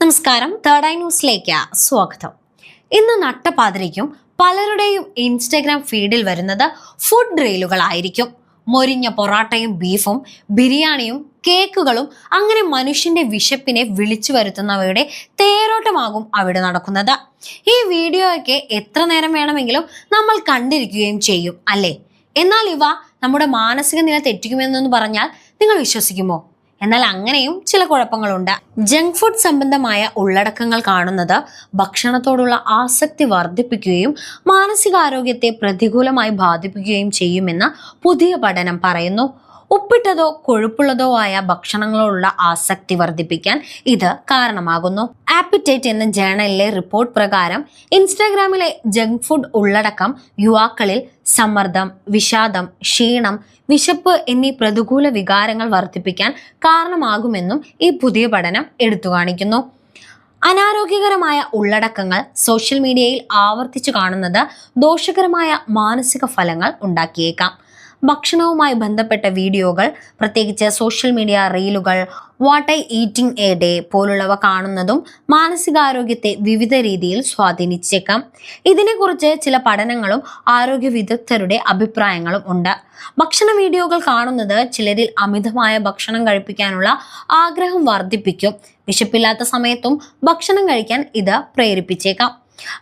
നമസ്കാരം. Third eye ന്യൂസിലേക്ക് സ്വാഗതം. ഇന്ന് നട്ടപാതിരയ്ക്കും പലരുടെയും ഇൻസ്റ്റഗ്രാം ഫീഡിൽ വരുന്നത് ഫുഡ് റീലുകളായിരിക്കും മൊരിഞ്ഞ പൊറാട്ടയും ബീഫും ബിരിയാണിയും കേക്കുകളും അങ്ങനെ മനുഷ്യന്റെ വിശപ്പിനെ വിളിച്ചു വരുത്തുന്നവയുടെ തേരോട്ടമാകും അവിടെ നടക്കുന്നത്. ഈ വീഡിയോയൊക്കെ എത്ര നേരം വേണമെങ്കിലും നമ്മൾ കണ്ടിരിക്കുകയും ചെയ്യും അല്ലേ? എന്നാൽ ഇവ നമ്മുടെ മാനസിക നില തെറ്റിക്കുമെന്നൊന്ന് പറഞ്ഞാൽ നിങ്ങൾ വിശ്വസിക്കുമോ? എന്നാൽ അങ്ങനെയും ചില കുഴപ്പങ്ങളുണ്ട്. ജങ്ക് ഫുഡ് സംബന്ധമായ ഉള്ളടക്കങ്ങൾ കാണുന്നത് ഭക്ഷണത്തോടുള്ള ആസക്തി വർദ്ധിപ്പിക്കുകയും മാനസികാരോഗ്യത്തെ പ്രതികൂലമായി ബാധിപ്പിക്കുകയും ചെയ്യുമെന്ന് പുതിയ പഠനം പറയുന്നു. ഉപ്പിട്ടതോ കൊഴുപ്പുള്ളതോ ആയ ഭക്ഷണങ്ങളോടുള്ള ആസക്തി വർദ്ധിപ്പിക്കാൻ ഇത് കാരണമാകുന്നു. ആപ്പിറ്റേറ്റ് എന്ന ജേണലിലെ റിപ്പോർട്ട് പ്രകാരം ഇൻസ്റ്റാഗ്രാമിലെ ജങ്ക് ഫുഡ് ഉള്ളടക്കം യുവാക്കളിൽ സമ്മർദ്ദം വിഷാദം ക്ഷീണം വിശപ്പ് എന്നീ പ്രതികൂല വികാരങ്ങൾ വർദ്ധിപ്പിക്കാൻ കാരണമാകുമെന്നും ഈ പുതിയ പഠനം എടുത്തു കാണിക്കുന്നു. അനാരോഗ്യകരമായ ഉള്ളടക്കങ്ങൾ സോഷ്യൽ മീഡിയയിൽ ആവർത്തിച്ചു കാണുന്നത് ദോഷകരമായ മാനസിക ഫലങ്ങൾ ഉണ്ടാക്കിയേക്കാം. ഭക്ഷണവുമായി ബന്ധപ്പെട്ട വീഡിയോകൾ പ്രത്യേകിച്ച് social media റീലുകൾ what I eating a day പോലുള്ളവ കാണുന്നതും മാനസികാരോഗ്യത്തെ വിവിധ രീതിയിൽ സ്വാധീനിച്ചേക്കാം. ഇതിനെക്കുറിച്ച് ചില പഠനങ്ങളും ആരോഗ്യ വിദഗ്ധരുടെ അഭിപ്രായങ്ങളും ഉണ്ട്. ഭക്ഷണ വീഡിയോകൾ കാണുന്നത് ചിലരിൽ അമിതമായ ഭക്ഷണം കഴിപ്പിക്കാനുള്ള ആഗ്രഹം വർദ്ധിപ്പിക്കും. വിശപ്പില്ലാത്ത സമയത്തും ഭക്ഷണം കഴിക്കാൻ ഇത് പ്രേരിപ്പിച്ചേക്കാം.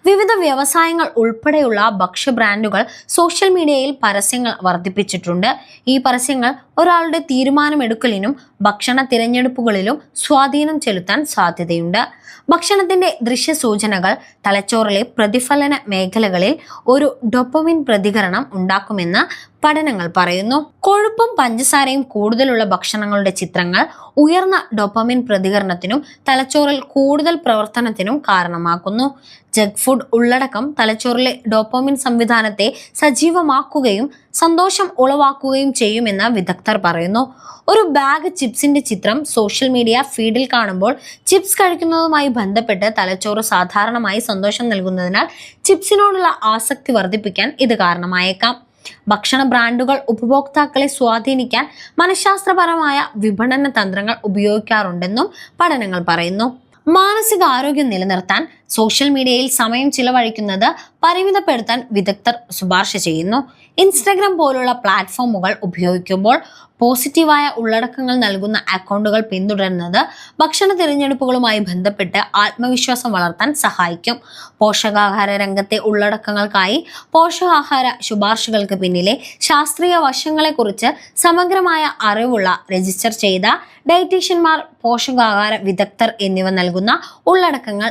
വിവിധ വ്യവസായങ്ങൾ ഉൾപ്പെടെയുള്ള ഭക്ഷ്യ ബ്രാൻഡുകൾ സോഷ്യൽ മീഡിയയിൽ പരസ്യങ്ങൾ വർദ്ധിപ്പിച്ചിട്ടുണ്ട്. ഈ പരസ്യങ്ങൾ ഒരാളുടെ തീരുമാനമെടുക്കലിനും ഭക്ഷണ തിരഞ്ഞെടുപ്പുകളിലും സ്വാധീനം ചെലുത്താൻ സാധ്യതയുണ്ട്. ഭക്ഷണത്തിന്റെ ദൃശ്യ സൂചനകൾ തലച്ചോറിലെ പ്രതിഫലന മേഖലകളിൽ ഒരു ഡൊപ്പമിൻ പ്രതികരണം ഉണ്ടാക്കുമെന്ന് പഠനങ്ങൾ പറയുന്നു. കൊഴുപ്പും പഞ്ചസാരയും കൂടുതലുള്ള ഭക്ഷണങ്ങളുടെ ചിത്രങ്ങൾ ഉയർന്ന ഡൊപ്പമിൻ പ്രതികരണത്തിനും തലച്ചോറിൽ കൂടുതൽ പ്രവർത്തനത്തിനും കാരണമാക്കുന്നു. ജങ്ക് ഫുഡ് ഉള്ളടക്കം തലച്ചോറിലെ ഡോപ്പോമിൻ സംവിധാനത്തെ സജീവമാക്കുകയും സന്തോഷം ഉളവാക്കുകയും ചെയ്യുമെന്ന് വിദഗ്ധർ പറയുന്നു. ഒരു ബാഗ് ചിപ്സിന്റെ ചിത്രം സോഷ്യൽ മീഡിയ ഫീഡിൽ കാണുമ്പോൾ ചിപ്സ് കഴിക്കുന്നതുമായി ബന്ധപ്പെട്ട് തലച്ചോറ് സാധാരണമായി സന്തോഷം നൽകുന്നതിനാൽ ചിപ്സിനോടുള്ള ആസക്തി വർദ്ധിപ്പിക്കാൻ ഇത് കാരണമായേക്കാം. ഭക്ഷണ ബ്രാൻഡുകൾ ഉപഭോക്താക്കളെ സ്വാധീനിക്കാൻ മനഃശാസ്ത്രപരമായ വിപണന തന്ത്രങ്ങൾ ഉപയോഗിക്കാറുണ്ടെന്നും പഠനങ്ങൾ പറയുന്നു. മാനസികാരോഗ്യം നിലനിർത്താൻ സോഷ്യൽ മീഡിയയിൽ സമയം ചിലവഴിക്കുന്നത് പരിമിതപ്പെടുത്താൻ വിദഗ്ധർ ശുപാർശ ചെയ്യുന്നു. ഇൻസ്റ്റഗ്രാം പോലുള്ള പ്ലാറ്റ്ഫോമുകൾ ഉപയോഗിക്കുമ്പോൾ പോസിറ്റീവായ ഉള്ളടക്കങ്ങൾ നൽകുന്ന അക്കൗണ്ടുകൾ പിന്തുടരുന്നത് ഭക്ഷണ തിരഞ്ഞെടുപ്പുകളുമായി ബന്ധപ്പെട്ട് ആത്മവിശ്വാസം വളർത്താൻ സഹായിക്കും. പോഷകാഹാര രംഗത്തെ ഉള്ളടക്കങ്ങൾക്കായി പോഷകാഹാര ശുപാർശകൾക്ക് പിന്നിലെ ശാസ്ത്രീയ വശങ്ങളെക്കുറിച്ച് സമഗ്രമായ അറിവുള്ള രജിസ്റ്റർ ചെയ്ത ഡയറ്റീഷ്യന്മാർ പോഷകാഹാര വിദഗ്ധർ എന്നിവ നൽകുന്ന ഉള്ളടക്കങ്ങൾ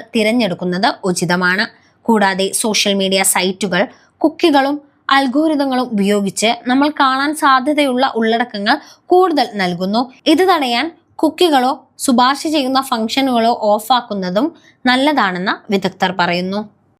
തിരഞ്ഞെടുക്കുന്നത് ഉചിതമാണ്. കൂടാതെ സോഷ്യൽ മീഡിയ സൈറ്റുകൾ കുക്കികളും അൽഗോരിതങ്ങളും ഉപയോഗിച്ച് നമ്മൾ കാണാൻ സാധ്യതയുള്ള ഉള്ളടക്കങ്ങൾ കൂടുതൽ നൽകുന്നു. ഇത് തടയാൻ കുക്കികളോ ശുപാർശ ചെയ്യുന്ന ഫംഗ്ഷനുകളോ ഓഫാക്കുന്നതും നല്ലതാണെന്ന് വിദഗ്ധർ പറയുന്നു.